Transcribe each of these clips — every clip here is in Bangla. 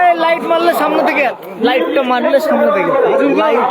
এই লাইট মারলে সামনে থেকে লাইটটা মারলে সামনে থেকে লাইট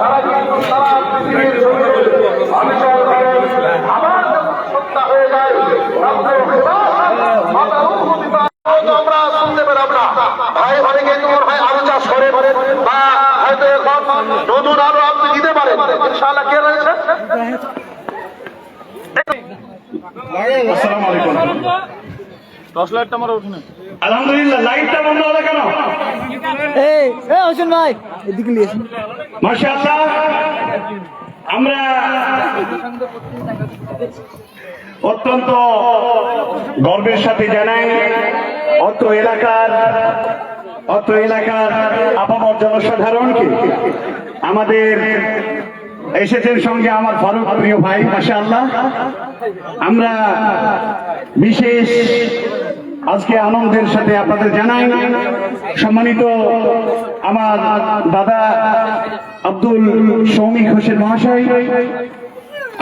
তারা কিন্তু সারা পৃথিবীর আবার যখন হয়ে যায় আমরা শুনতে পেলাম না। ভাই অনেকে তোমার ভাই? আলু চাষ করে বা হয়তো এখন নতুন আলু আপনি দিতে পারেন। ইনশাআল্লাহ কে রয়েছে? আসসালামু আলাইকুম। আলহামদুলিল্লাহ লাইটটা বন্ধ হলো কেন এই এই হোসেন ভাই এদিকে নিয়ে এসো। মাশাআল্লাহ আমরা অত্যন্ত গর্বের সাথে জানাই অত এলাকার অত এলাকার আপামর জনসাধারণকে আমাদের এসেছেন সঙ্গে আমার ফারুক প্রিয় ভাই, মাশাআল্লাহ। আমরা বিশেষ আজকে আনন্দের সাথে আপনাদের জানাই, সম্মানিত আমার দাদা আব্দুল সৌমিক হোসেন মহাশয়।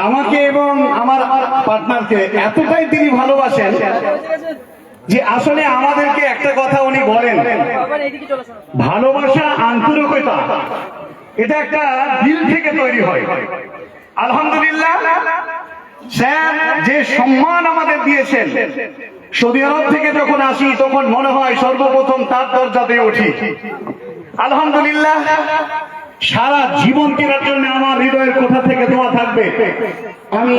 আমাকে এবং আমার পার্টনারকে এতটাই তিনি ভালোবাসেন যে আসলে আমাদেরকে একটা কথা উনি বলেন, ভালোবাসা আন্তরিকতা। এটা একটা দিল থেকে তৈরি হয়। আলহামদুলিল্লাহ, স্যার, যে সম্মান আমাদের দিয়েছেন, সৌদি আরব থেকে যখন আসি, তখন মনে হয় সর্বপ্রথম তার দরজাতে উঠি। আলহামদুলিল্লাহ, সারা জীবন কেনার জন্য আমার হৃদয়ের কোথা থেকে দোয়া থাকবে? আমি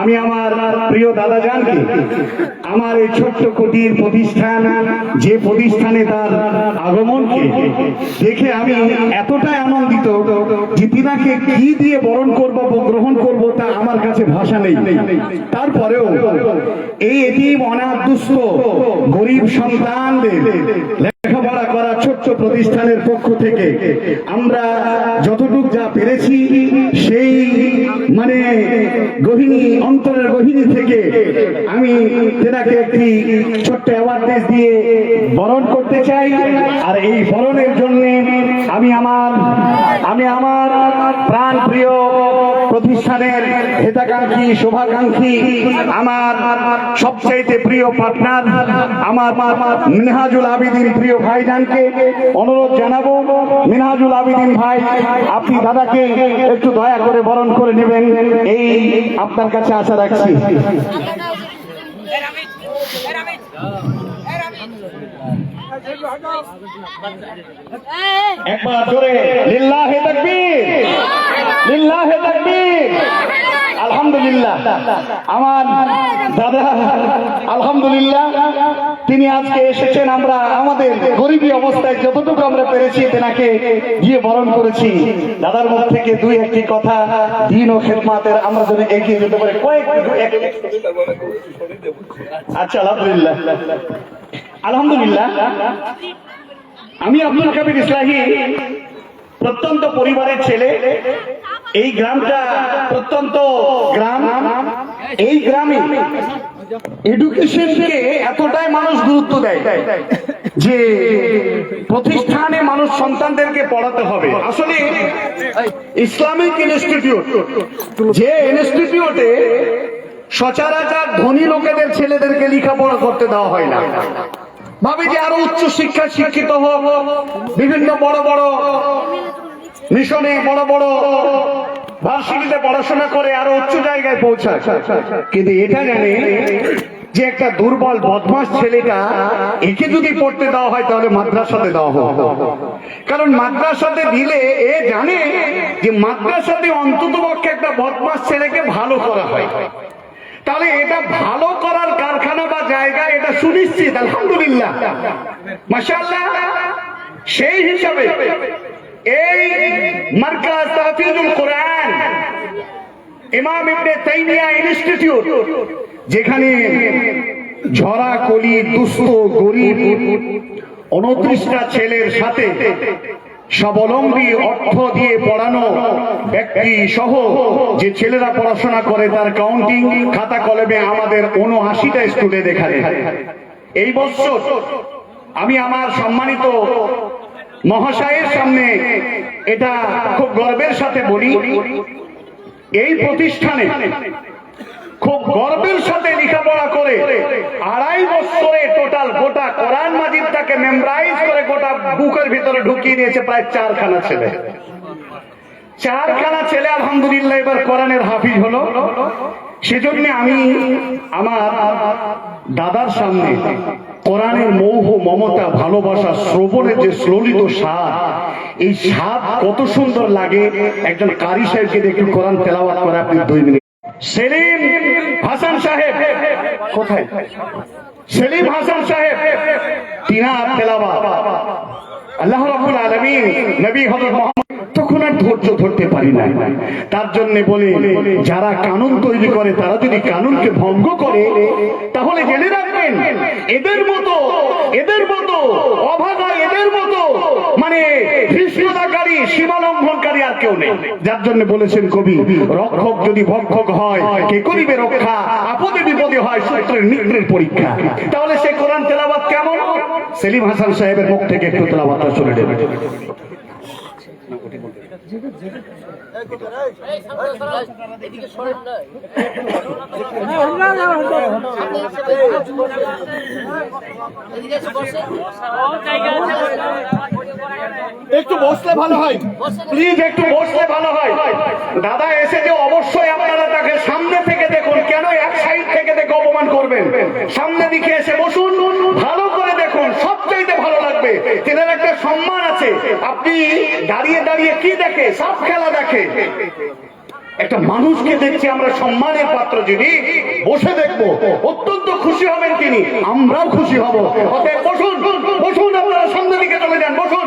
আমি আমার প্রিয় দাদা জানকে আমার এই ছোট্ট কুটির প্রতিষ্ঠান, যে প্রতিষ্ঠানে তার আগমনকে দেখে আমি এতটাই আনন্দিত যে তিনাকে কি দিয়ে বরণ করব, গ্রহণ করব তা আমার কাছে ভাষা নেই। তারপরেও এই এটি অনাথ দুস্থ গরিব সন্তানদের লেখাপড়া করা ছোট্ট প্রতিষ্ঠানের পক্ষ থেকে আমরা যতটুক যা পেরেছি, সেই মানে গহিনী, অন্তরের গহিনী থেকে আমি তেনাকে একটি ছোট্ট অ্যাওয়ার্ডনেস দিয়ে বরণ করতে চাই। আর এই বরণের জন্য আমি আমার আমি আমার প্রাণ প্রিয় প্রতিষ্ঠানের হিতাকাঙ্ক্ষী, শুভাকাঙ্ক্ষী, আমার সবচাইতে প্রিয় পার্টনার আমার মিনহাজুল আবিদিন প্রিয় ভাইজানকে অনুরোধ জানাব, মিনহাজুল আবিদিন ভাই, আপনি দাদাকে একটু দয়া করে বরণ করে নেবেন, এই আপনার কাছে আশা রাখছি। একবার জোরে লিল্লাহে তাকবীর লিল্লাহে তাকবীর। আলহামদুলিল্লাহ। আমার দাদা, আলহামদুলিল্লাহ, তিনি আজকে এসেছেন। আমরা আমাদের গরিবী অবস্থায় যতটুকু আমরা পেরেছি, তেনাকে গিয়ে বরণ করেছি। দাদার মুখ থেকে দুই একটি কথা, দিন ও খেদমাতের আমরা যদি এগিয়ে যেতে পারি। কয়েক আচ্ছা আলহামদুলিল্লাহ। আলহামদুলিল্লাহ, আমি আব্দুল কাবির ইসলাহি, প্রত্যন্ত পরিবারের ছেলে। এই গ্রামটা প্রত্যন্ত গ্রাম। এই গ্রামে এডুকেশনকে এতটাই মানুষ গুরুত্ব দেয় যে প্রতিষ্ঠানে মানুষ সন্তানদেরকে পড়াতে হবে। আসলে ইসলামিক ইনস্টিটিউট যে ইনস্টিটিউটে সচরাচর ধনী লোকেদের ছেলেদেরকে লেখাপড়া করতে দেওয়া হয় না। ভাবে যে আরও উচ্চ শিক্ষা শিক্ষিত হোক। বিভিন্ন বড় বড় মিশনে বড় বড় ভার্সিটিতে পড়াশোনা করে আরও উচ্চ জায়গায় পৌঁছায় কিন্তু এটা জানি যে একটা দুর্বল বদমাস ছেলেটা একে যদি পড়তে দেওয়া হয় তাহলে মাদ্রাসাতে দেওয়া হবে কারণ মাদ্রাসাতে দিলে এ জানে যে মাদ্রাসাতে অন্তত পক্ষে একটা বদমাস ছেলেকে ভালো করা হয়। তাহলে এটা ভালো করার কারখানা বা জায়গা, এটা সুনিশ্চিত, আলহামদুলিল্লাহ। মাশাআল্লাহ, সেই হিসাবে এই মার্কাজ তাহফিজুল কোরআন, ইমাম ইবনে তাইমিয়া ইনস্টিটিউট, যেখানে ঝরা কলি, দুস্থ, গরিব উনত্রিশটা ছেলের সাথে স্বাবলম্বী অর্থ দিয়ে পড়ানো ব্যক্তি সহ যে ছেলেরা পড়াশোনা করে তার কাউন্টিং খাতা কলমে আমাদের উনআশিটা স্টুডেন্ট এখানে। এই বছর আমি আমার সম্মানিত মহাশয়ের সামনে এটা খুব গর্বের সাথে বলি, এই প্রতিষ্ঠানে খুব গর্বের সাথে লেখাপড়া করে আড়াই বছরে টোটাল গোটা কোরআন মাজিদটাকে মেমরাইজ করে গোটা বুকের ভিতরে ঢুকিয়ে নিয়েছে প্রায় চারখানা ছেলে। চারখানা ছেলে, আলহামদুলিল্লাহ, এবার কোরআনের হাফিজ হলো। সেজন্য আমি আমার দাদার সামনে কোরআনের মৌহ, মমতা, ভালোবাসা, শ্রবণের যে শ্লোলিত স্বাদ, এই স্বাদ কত সুন্দর লাগে। একজন কারি সাহেবকে দেখে কোরআন তেলাওয়াত করে, আপনি দুই মিনিট সেলিম হাসান সাহেব। কোথায়? সেলিম হাসান সাহেব। তিনার তেলাওয়াত। আল্লাহ রাব্বুল আলামিন নবী মুহাম্মদ তখন আর ধৈর্য ধরতে পারি না তার জন্য বলে, যারা কানুন তৈরি করে, তারা যদি কানুনকে ভঙ্গ করে, তাহলে জেনে রাখবেন, এদের মতো এদের মতো, অভাগা এদের মতো মানে লঙ্ঘনকারী আর কেউ নেই। যার জন্য বলেছেন কবি, রক্ষক যদি ভক্ষক হয়, কে করিবে রক্ষা? আপদে বিপদে হয়, সূত্রের মিত্রের পরীক্ষা। তাহলে সে কোরআন তেলাবাদ কেমন? সেলিম হাসান সাহেবের মুখ থেকে একটু তেলাবাদটা বসে একটু বসলে ভালো হয়। প্লিজ একটু বসলে ভালো হয়। দাদা এসে যে অবশ্যই আপনারা তাকে সামনে থেকে দেখুন কেন এক সাইড থেকে দেখে অপমান করবেন? সামনে দিকে এসে বসুন। ভালো করে লাগবে তেনার একটা সম্মান আছে। আপনি দাঁড়িয়ে দাঁড়িয়ে কি দেখে? সব খেলা দেখে। একটা মানুষকে দেখছি আমরা সম্মানের পাত্র যিনি বসে দেখব। অত্যন্ত খুশি হবেন তিনি। আমরাও খুশি হব। অতএব বসুন বসুন আপনারা সামনের দিকে চলে যান বসুন।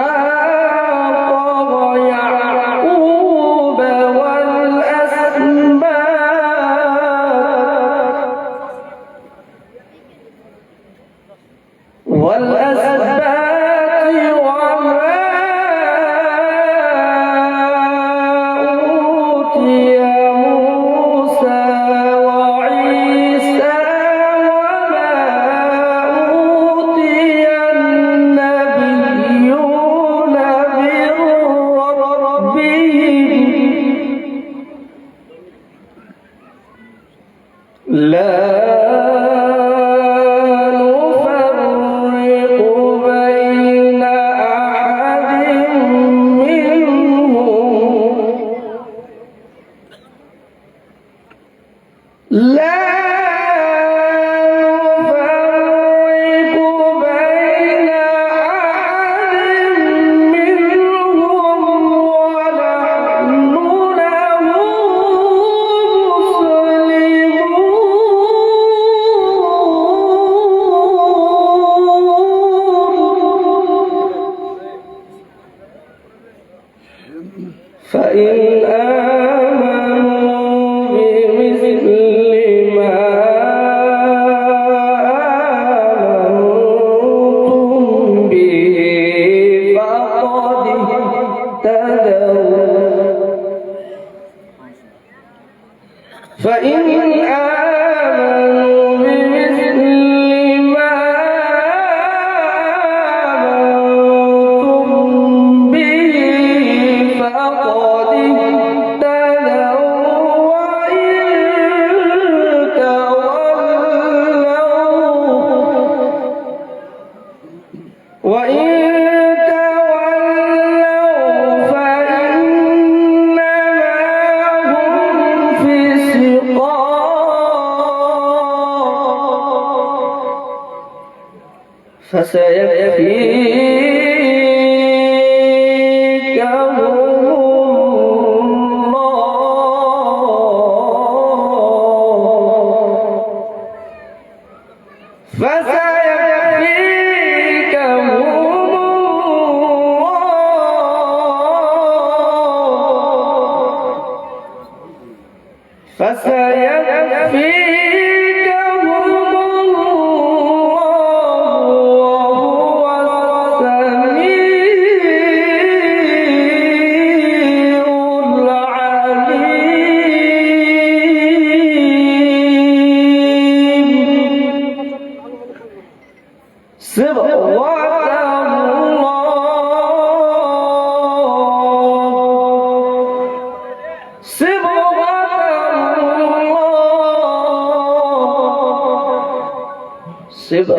Ah! فإن face 谁不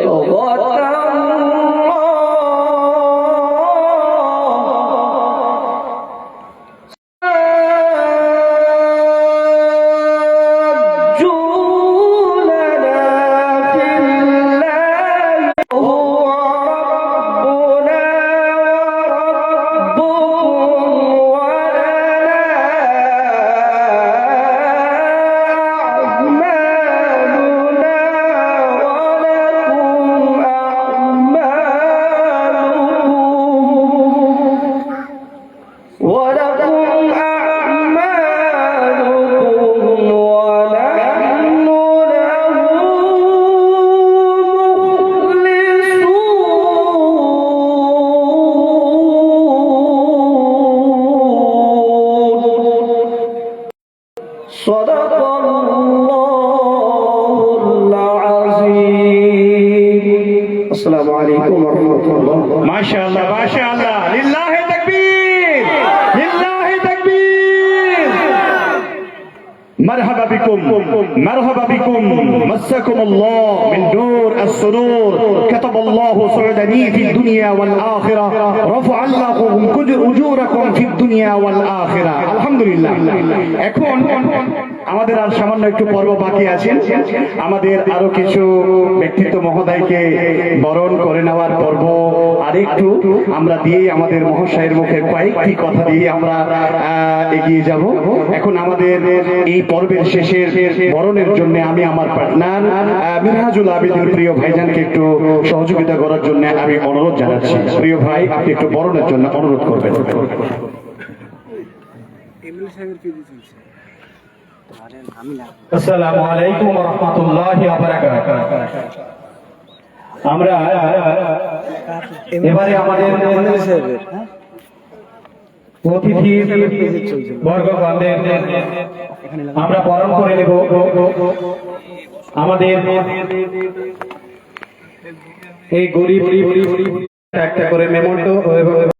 بكم مرحبا بكم مسكم الله من دور السرور. كتب الله سعدني في الدنيا والآخرة. رفع الله أجوركم في الدنيا والآخرة. الحمد لله. এখন আমাদের আর সামান্য একটু পর্ব বাকি আছে। আমাদের আরও কিছু ব্যক্তিত্ব মহোদয়কে বরণ করে নেওয়ার পর্ব আরেকটু আমরা দিয়ে আমাদের মহাশয়ের মুখে কয়েকটি কথা দিয়ে আমরা এগিয়ে যাব। এখন আমাদের এই পর্বের শেষের বরণের জন্য আমি আমার পার্টনার মিনহাজুল আবিদুল প্রিয় ভাইজানকে একটু সহযোগিতা করার জন্য আমি অনুরোধ জানাচ্ছি। প্রিয় ভাই, আপনি একটু বরণের জন্য অনুরোধ করবেন। আসসালামু আলাইকুম রহমতুল্লাহি আমরা, এবারে আমাদের আমরা বরণ করে নেব। আমাদের এই গরিব একটা করে মেমন্টো এবং